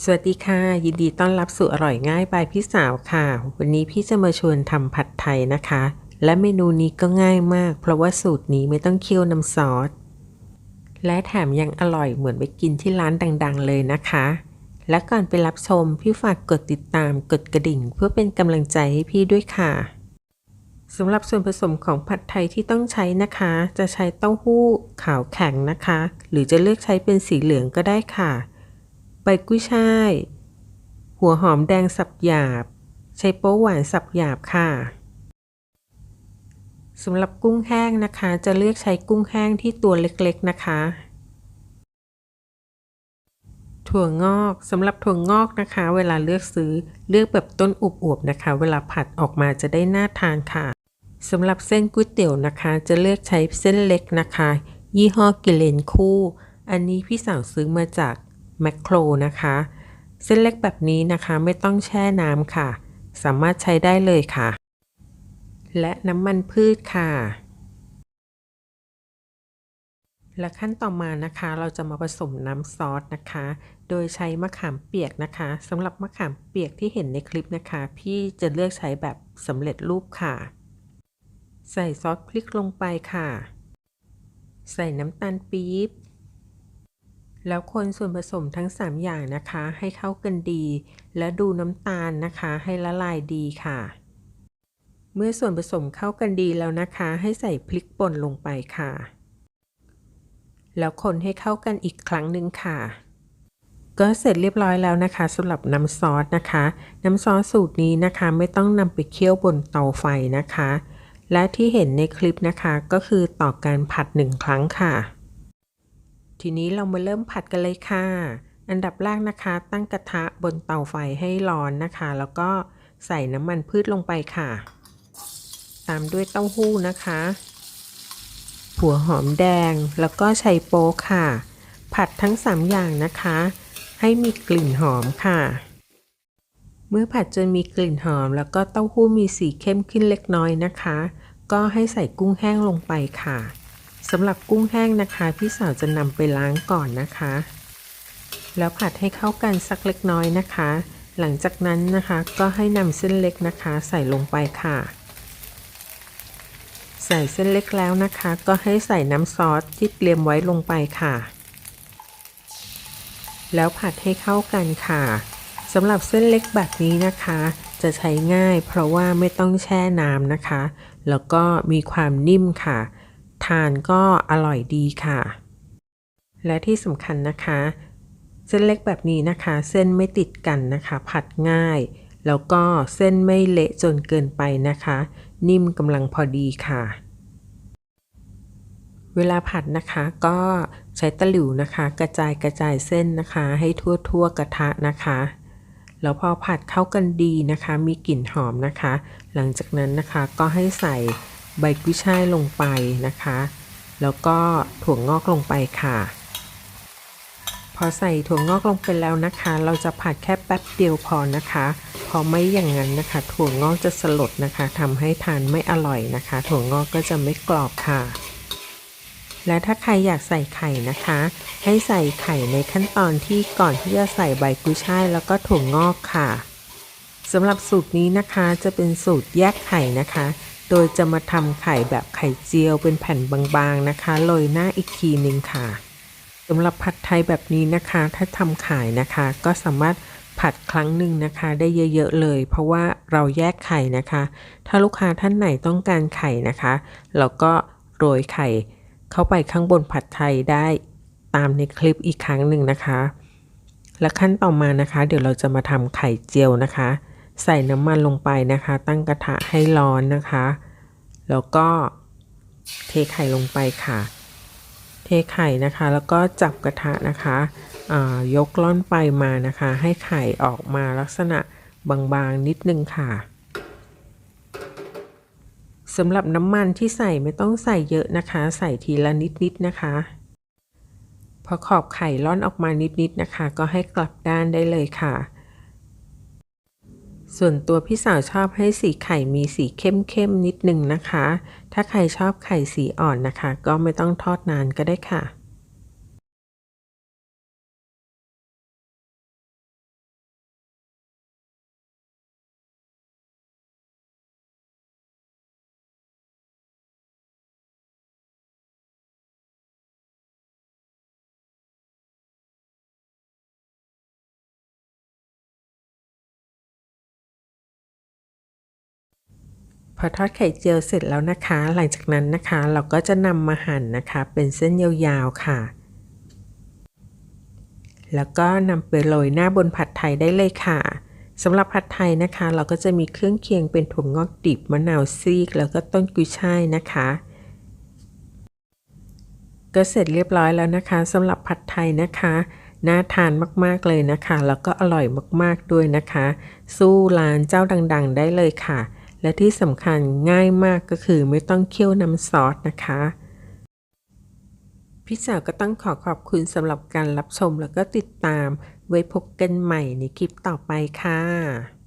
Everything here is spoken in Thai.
สวัสดีค่ะ ยินดีต้อนรับสู่อร่อยง่ายบายพี่สาวค่ะ วันนี้พี่จะมาชวนทำผัดไทยนะคะ และเมนูนี้ก็ง่ายมาก เพราะว่าสูตรนี้ไม่ต้องเคี่ยวน้ำซอสและแถมยังอร่อยเหมือนไปกินที่ร้านดัง ๆ เลยนะคะ และก่อนไปรับชม พี่ฝากกดติดตามกดกระดิ่ง เพื่อเป็นกำลังใจให้พี่ด้วยค่ะสำหรับส่วนผสมของผัดไทยที่ต้องใช้นะคะ จะใช้เต้าหู้ขาวแข็งนะคะ หรือจะเลือกใช้เป็นสีเหลืองก็ได้ค่ะ ใบกุ้ยช่าย หัวหอมแดงสับหยาบ ใช้โป๊หวานสับหยาบค่ะสำหรับกุ้งแห้งนะคะ จะเลือกใช้กุ้งแห้งที่ตัวเล็กๆนะคะ ถั่วงอกสำหรับถั่วงอกนะคะ เวลาเลือกซื้อเลือกแบบต้นอวบๆนะคะ เวลาผัดออกมาจะได้น่าทานค่ะสำหรับเส้นก๋วยเตี๋ยวนะคะ จะเลือกใช้เส้นเล็กนะคะ ยี่ห้อกิเลนคู่ อันนี้พี่สาวซื้อมาจาก แมคโครนะคะ เส้นเล็กแบบนี้นะคะไม่ต้องแช่น้ำค่ะ สามารถใช้ได้เลยค่ะ และน้ำมันพืชค่ะ และขั้นต่อมานะคะ เราจะมาผสมน้ำซอสนะคะ โดยใช้มะขามเปียกนะคะสำหรับมะขามเปียกที่เห็นในคลิปนะคะ พี่จะเลือกใช้แบบสำเร็จรูปค่ะ ใส่ซอสพริกลงไปค่ะ ใส่น้ำตาลปี๊บ แล้วคนส่วนผสมทั้ง 3 อย่างนะคะ ให้เข้ากันดี และดูน้ำตาลนะคะให้ละลายดีค่ะ เมื่อส่วนผสมเข้ากันดีแล้วนะคะ ให้ใส่พริกป่นลงไปค่ะ แล้วคนให้เข้ากันอีกครั้งหนึ่งค่ะ ก็เสร็จเรียบร้อยแล้วนะคะสำหรับน้ำซอสนะคะ น้ำซอสสูตรนี้นะคะไม่ต้องนำไปเคี่ยวบนเตาไฟนะคะ และที่เห็นในคลิปนะคะก็คือต่อการผัดหนึ่งครั้งค่ะ ทีนี้เรามาเริ่มผัดกันเลยค่ะ อันดับแรกนะคะ ตั้งกระทะบนเตาไฟให้ร้อนนะคะ แล้วก็ใส่น้ำมันพืชลงไปค่ะ ตามด้วยเต้าหู้นะคะ หัวหอมแดงแล้วก็ไชโป๊ค่ะ ผัดทั้ง 3 อย่างนะคะ ให้มีกลิ่นหอมค่ะ เมื่อผัดจนมีกลิ่นหอม แล้วก็เต้าหู้มีสีเข้มขึ้นเล็กน้อยนะคะ ก็ให้ใส่กุ้งแห้งลงไปค่ะ สำหรับกุ้งแห้งนะคะ พี่สาวจะนำไปล้างก่อนนะคะ แล้วผัดให้เข้ากันสักเล็กน้อยนะคะ หลังจากนั้นนะคะก็ให้นำเส้นเล็กนะคะ ใส่ลงไปค่ะ ใส่เส้นเล็กแล้วนะคะ ก็ให้ใส่น้ำซอสที่เตรียมไว้ลงไปค่ะ แล้วผัดให้เข้ากันค่ะสำหรับเส้นเล็กแบบนี้นะคะ จะใช้ง่ายเพราะว่าไม่ต้องแช่น้ำนะคะ แล้วก็มีความนิ่มค่ะ ทานก็อร่อยดีค่ะ และที่สำคัญนะคะ เส้นเล็กแบบนี้นะคะ เส้นไม่ติดกันนะคะ ผัดง่าย แล้วก็เส้นไม่เละจนเกินไปนะคะ นิ่มกำลังพอดีค่ะ เวลาผัดนะคะก็ใช้ตะหลิวนะคะ กระจายกระจายเส้นนะคะ ให้ทั่วทั่วกระทะนะคะแล้วพอผัดเข้ากันดีนะคะ มีกลิ่นหอมนะคะ หลังจากนั้นนะคะก็ให้ใส่ ใบกุ้ยช่ายลงไปนะคะ แล้วก็ถั่วงอกลงไปค่ะ พอใส่ถั่วงอกลงไปแล้วนะคะ เราจะผัดแค่แป๊บเดียวพอนะคะ พอไม่อย่างนั้นนะคะ ถั่วงอกจะสลดนะคะทำให้ทานไม่อร่อยนะคะ ถั่วงอกก็จะไม่กรอบค่ะ และถ้าใครอยากใส่ไข่นะคะ ให้ใส่ไข่ในขั้นตอนที่ก่อนที่จะใส่ใบกุ้ยช่ายแล้วก็ถั่วงอกค่ะสำหรับสูตรนี้นะคะจะเป็นสูตรแยกไข่นะคะ โดยจะมาทำไข่แบบไข่เจียวเป็นแผ่นบางๆนะคะโรยหน้าอีกทีหนึ่งค่ะสำหรับผัดไทยแบบนี้นะคะ ถ้าทำขายนะคะ ก็สามารถผัดครั้งหนึ่งนะคะ ได้เยอะ ๆ เลย เพราะว่าเราแยกไข่นะคะ ถ้าลูกค้าท่านไหนต้องการไข่นะคะเราก็โรยไข่ เข้าไปข้างบนผัดไทยได้ตามในคลิปอีกครั้งหนึ่งนะคะ และขั้นต่อมานะคะ เดี๋ยวเราจะมาทำไข่เจียวนะคะ ใส่น้ำมันลงไปนะคะ ตั้งกระทะให้ร้อนนะคะ แล้วก็เทไข่ลงไปค่ะ เทไข่นะคะ แล้วก็จับกระทะนะคะยกล่อนไปมานะคะ ให้ไข่ออกมาลักษณะบางๆนิดนึงค่ะสำหรับน้ำมันที่ใส่ไม่ต้องใส่เยอะนะคะ ใส่ทีละนิดๆนะคะ พอขอบไข่ล่อนออกมานิดๆนะคะ ก็ให้กลับด้านได้เลยค่ะ ส่วนตัวพี่สาวชอบให้สีไข่มีสีเข้มๆนิดนึงนะคะ ถ้าใครชอบไข่สีอ่อนนะคะ ก็ไม่ต้องทอดนานก็ได้ค่ะ พอทอดไข่เจียวเสร็จแล้วนะคะ หลังจากนั้นนะคะ เราก็จะนำมาหั่นนะคะ เป็นเส้นยาวๆค่ะ แล้วก็นำไปโรยหน้าบนผัดไทยได้เลยค่ะสำหรับผัดไทยนะคะ เราก็จะมีเครื่องเคียงเป็นถั่วงอกดิบมะนาวซีก แล้วก็ต้นกุยช่ายนะคะ ก็เสร็จเรียบร้อยแล้วนะคะสำหรับผัดไทยนะคะน่าทานมากๆเลยนะคะ แล้วก็อร่อยมากๆด้วยนะคะ สู้ร้านเจ้าดัง ๆ ได้เลยค่ะ และที่สำคัญง่ายมากก็คือไม่ต้องเคี่ยวน้ำซอสนะคะ พี่สาวก็ต้องขอขอบคุณสำหรับการรับชมแล้วก็ติดตาม ไว้พบกันใหม่ในคลิปต่อไปค่ะ